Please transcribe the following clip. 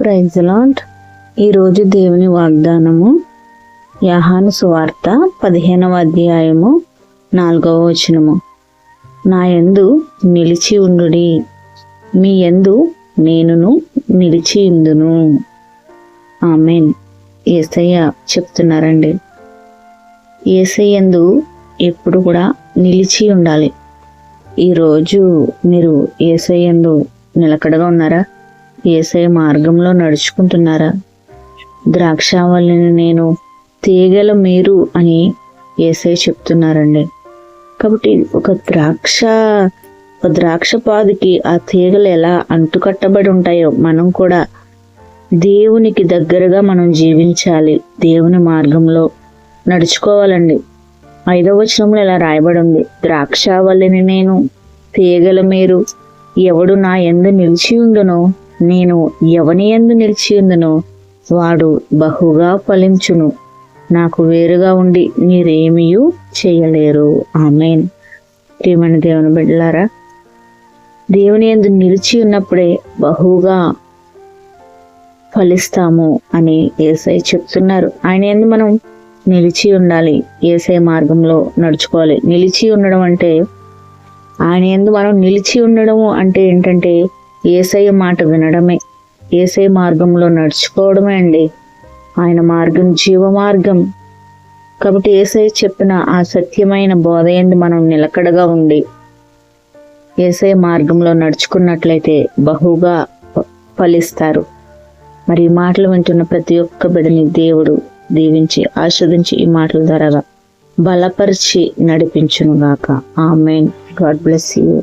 Praise lot ఈరోజు దేవుని వాగ్దానము యాహాను సువార్త పదిహేనవ అధ్యాయము నాలుగవ వచనము. నా యందు నిలిచి ఉండుడి. మీ యందు నేనును నిలిచి ఉందును ఆమెన్. ఏసయ్య చెప్తున్నారండి. ఏసయ్యందు ఎప్పుడు కూడా నిలిచి ఉండాలి. ఈరోజు మీరు ఏసయ్యందు నిలకడగా ఉన్నారా? ఏసై మార్గంలో నడుచుకుంటున్నారా? ద్రాక్షావల్లిని నేను తీగల మీరు అని ఏసై చెప్తున్నారండి. కాబట్టి ఒక ద్రాక్ష ఒక ద్రాక్ష పాదుకి ఆ తీగలు ఎలా అంటుకట్టబడి ఉంటాయో మనం కూడా దేవునికి దగ్గరగా మనం జీవించాలి. దేవుని మార్గంలో నడుచుకోవాలండి. ఐదవ వచనంలో ఇలా రాయబడి ఉంది. ద్రాక్షావల్లిని నేను తీగల మీరు ఎవడు నా ఎందు నిలిచి ఉండునో నేను ఎవని ఎందు నిలిచిందునో వాడు బహుగా ఫలించును. నాకు వేరుగా ఉండి మీరేమీయూ చేయలేరు. ఆమెన్. ప్రియమైన దేవుని బిడ్డలారా దేవుని ఎందు నిలిచి ఉన్నప్పుడే బహుగా ఫలిస్తాము అని ఏసై చెప్తున్నారు. ఆయన ఎందు మనం నిలిచి ఉండాలి ఏసై మార్గంలో నడుచుకోవాలి. నిలిచి ఉండడం అంటే ఆయన ఎందు మనం నిలిచి ఉండడము అంటే ఏంటంటే ఏసయ్య మాట వినడమే. ఏసై మార్గంలో నడుచుకోవడమే అండి. ఆయన మార్గం జీవ మార్గం కాబట్టి ఏసై చెప్పిన ఆ సత్యమైన బోధ ఎందు మనం నిలకడగా ఉండి ఏసై మార్గంలో నడుచుకున్నట్లయితే బహుగా ఫలిస్తారు. మరి ఈ మాటలు వింటున్న ప్రతి ఒక్క బిడ్డని దేవుడు దీవించి ఆస్వాదించి ఈ మాటల ద్వారా బలపరిచి నడిపించునుగాక. ఆమెన్. God bless you.